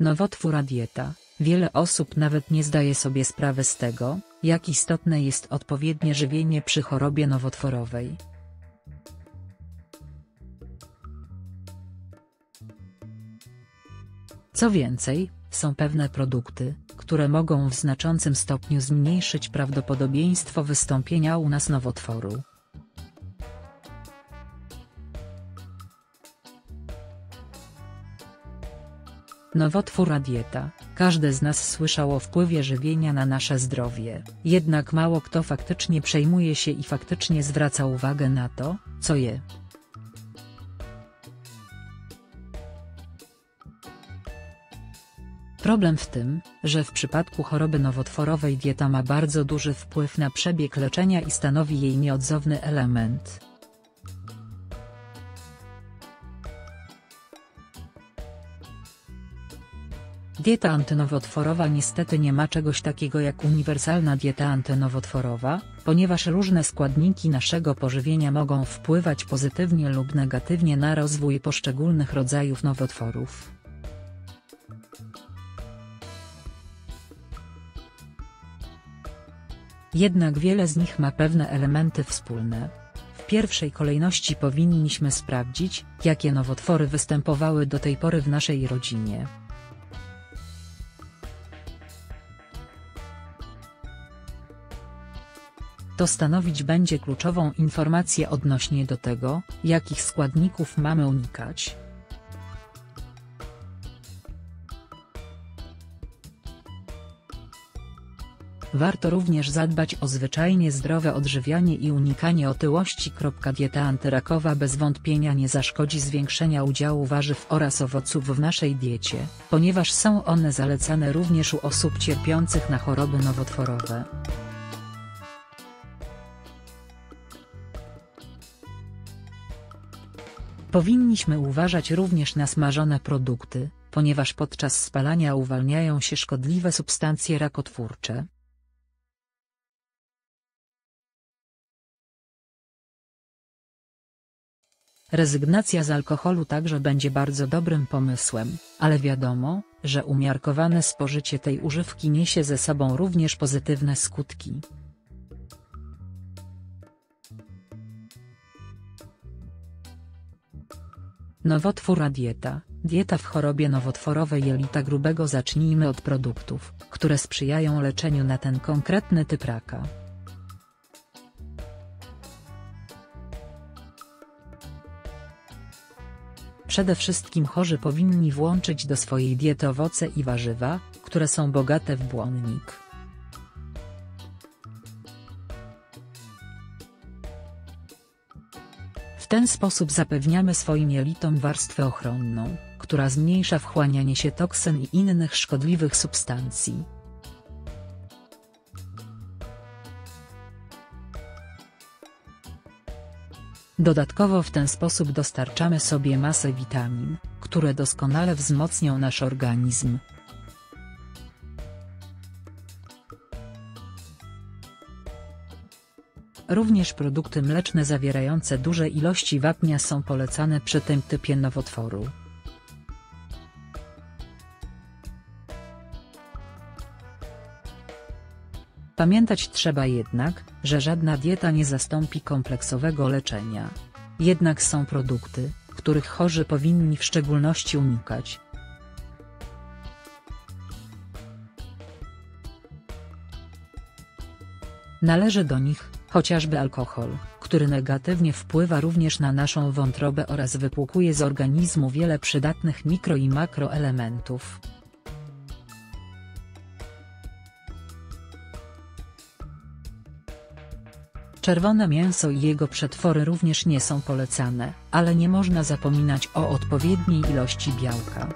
Nowotwóra dieta. Wiele osób nawet nie zdaje sobie sprawy z tego, jak istotne jest odpowiednie żywienie przy chorobie nowotworowej. Co więcej, są pewne produkty, które mogą w znaczącym stopniu zmniejszyć prawdopodobieństwo wystąpienia u nas nowotworu. Nowotwóra dieta. Każdy z nas słyszał o wpływie żywienia na nasze zdrowie, jednak mało kto faktycznie przejmuje się i faktycznie zwraca uwagę na to, co je. Problem w tym, że w przypadku choroby nowotworowej dieta ma bardzo duży wpływ na przebieg leczenia i stanowi jej nieodzowny element. Dieta antynowotworowa niestety nie ma czegoś takiego jak uniwersalna dieta antynowotworowa, ponieważ różne składniki naszego pożywienia mogą wpływać pozytywnie lub negatywnie na rozwój poszczególnych rodzajów nowotworów. Jednak wiele z nich ma pewne elementy wspólne. W pierwszej kolejności powinniśmy sprawdzić, jakie nowotwory występowały do tej pory w naszej rodzinie. To stanowić będzie kluczową informację odnośnie do tego, jakich składników mamy unikać. Warto również zadbać o zwyczajnie zdrowe odżywianie i unikanie otyłości. Dieta antyrakowa bez wątpienia nie zaszkodzi zwiększenia udziału warzyw oraz owoców w naszej diecie, ponieważ są one zalecane również u osób cierpiących na choroby nowotworowe. Powinniśmy uważać również na smażone produkty, ponieważ podczas spalania uwalniają się szkodliwe substancje rakotwórcze. Rezygnacja z alkoholu także będzie bardzo dobrym pomysłem, ale wiadomo, że umiarkowane spożycie tej używki niesie ze sobą również pozytywne skutki. Nowotwóra dieta. Dieta w chorobie nowotworowej jelita grubego Zacznijmy od produktów, które sprzyjają leczeniu na ten konkretny typ raka. Przede wszystkim chorzy powinni włączyć do swojej diety owoce i warzywa, które są bogate w błonnik. Ten sposób zapewniamy swoim jelitom warstwę ochronną, która zmniejsza wchłanianie się toksyn i innych szkodliwych substancji. Dodatkowo w ten sposób dostarczamy sobie masę witamin, które doskonale wzmocnią nasz organizm. Również produkty mleczne zawierające duże ilości wapnia są polecane przy tym typie nowotworu. Pamiętać trzeba jednak, że żadna dieta nie zastąpi kompleksowego leczenia. Jednak są produkty, których chorzy powinni w szczególności unikać. Należy do nich, chociażby alkohol, który negatywnie wpływa również na naszą wątrobę oraz wypłukuje z organizmu wiele przydatnych mikro i makroelementów. Czerwone mięso i jego przetwory również nie są polecane, ale nie można zapominać o odpowiedniej ilości białka.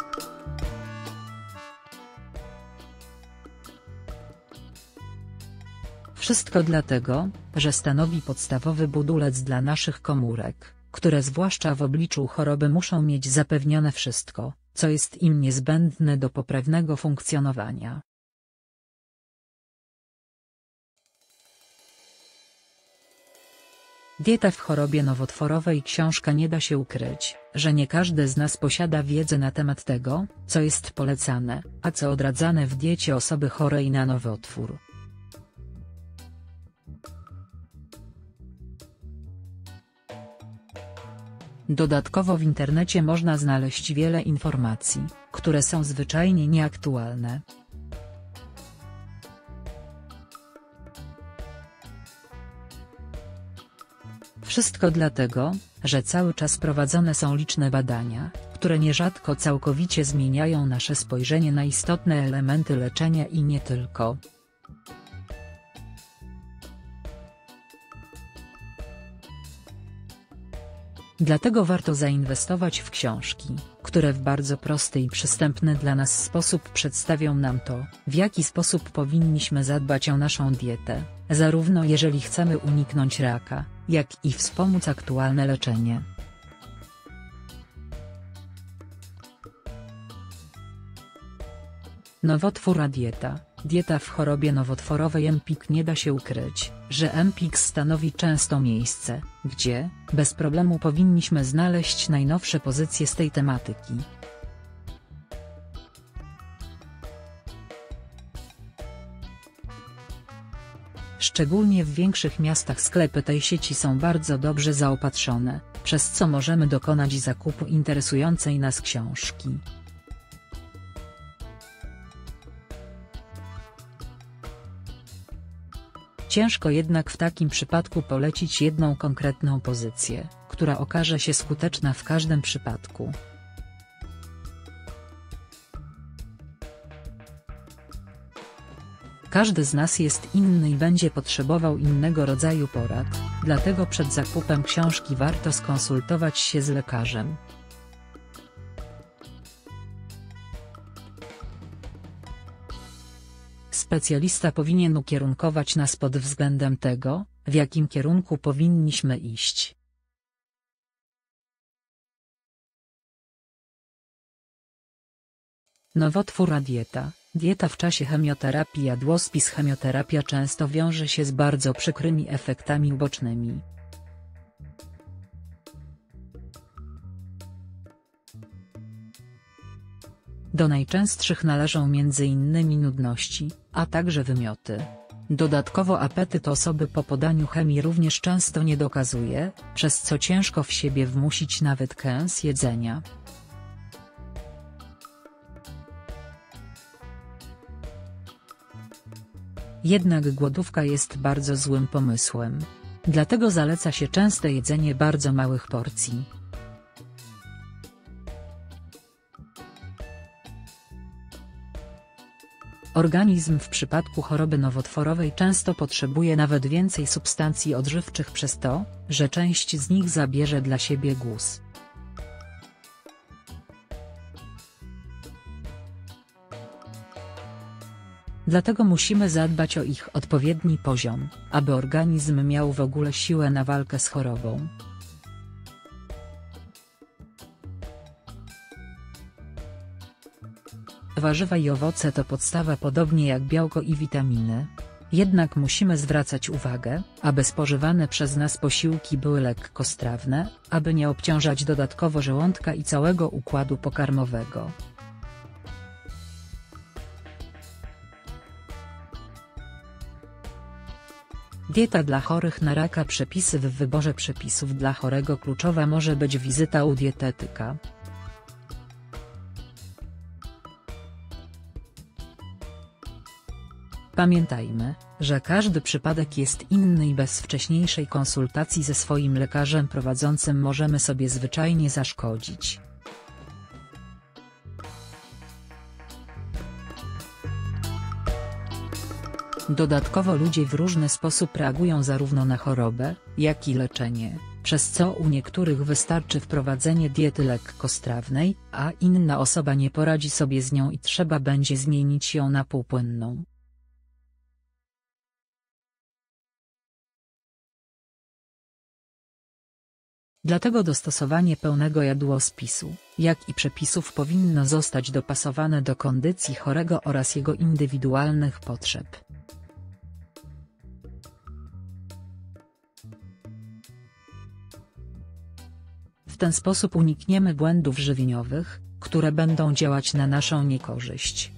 Wszystko dlatego, że stanowi podstawowy budulec dla naszych komórek, które zwłaszcza w obliczu choroby muszą mieć zapewnione wszystko, co jest im niezbędne do poprawnego funkcjonowania. Dieta w chorobie nowotworowej książka nie da się ukryć, że nie każdy z nas posiada wiedzę na temat tego, co jest polecane, a co odradzane w diecie osoby chorej na nowotwór. Dodatkowo w internecie można znaleźć wiele informacji, które są zwyczajnie nieaktualne. Wszystko dlatego, że cały czas prowadzone są liczne badania, które nierzadko całkowicie zmieniają nasze spojrzenie na istotne elementy leczenia i nie tylko. Dlatego warto zainwestować w książki, które w bardzo prosty i przystępny dla nas sposób przedstawią nam to, w jaki sposób powinniśmy zadbać o naszą dietę, zarówno jeżeli chcemy uniknąć raka, jak i wspomóc aktualne leczenie. Nowotwór dieta Dieta w chorobie nowotworowej Empik nie da się ukryć, że Empik stanowi często miejsce, gdzie, bez problemu powinniśmy znaleźć najnowsze pozycje z tej tematyki. Szczególnie w większych miastach sklepy tej sieci są bardzo dobrze zaopatrzone, przez co możemy dokonać zakupu interesującej nas książki. Ciężko jednak w takim przypadku polecić jedną konkretną pozycję, która okaże się skuteczna w każdym przypadku. Każdy z nas jest inny i będzie potrzebował innego rodzaju porad, dlatego przed zakupem książki warto skonsultować się z lekarzem. Specjalista powinien ukierunkować nas pod względem tego, w jakim kierunku powinniśmy iść. Nowotwór dieta Dieta w czasie chemioterapii Jadłospis Chemioterapia często wiąże się z bardzo przykrymi efektami ubocznymi. Do najczęstszych należą m.in. nudności, a także wymioty. Dodatkowo apetyt osoby po podaniu chemii również często nie dokazuje, przez co ciężko w siebie wmusić nawet kęs jedzenia. Jednak głodówka jest bardzo złym pomysłem. Dlatego zaleca się częste jedzenie bardzo małych porcji. Organizm w przypadku choroby nowotworowej często potrzebuje nawet więcej substancji odżywczych przez to, że część z nich zabierze dla siebie guz. Dlatego musimy zadbać o ich odpowiedni poziom, aby organizm miał w ogóle siłę na walkę z chorobą. Warzywa i owoce to podstawa podobnie jak białko i witaminy. Jednak musimy zwracać uwagę, aby spożywane przez nas posiłki były lekkostrawne, aby nie obciążać dodatkowo żołądka i całego układu pokarmowego. Dieta dla chorych na raka Przepisy w wyborze przepisów dla chorego kluczowa może być wizyta u dietetyka. Pamiętajmy, że każdy przypadek jest inny i bez wcześniejszej konsultacji ze swoim lekarzem prowadzącym możemy sobie zwyczajnie zaszkodzić. Dodatkowo ludzie w różny sposób reagują zarówno na chorobę, jak i leczenie, przez co u niektórych wystarczy wprowadzenie diety lekkostrawnej, a inna osoba nie poradzi sobie z nią i trzeba będzie zmienić ją na półpłynną. Dlatego dostosowanie pełnego jadłospisu, jak i przepisów powinno zostać dopasowane do kondycji chorego oraz jego indywidualnych potrzeb. W ten sposób unikniemy błędów żywieniowych, które będą działać na naszą niekorzyść.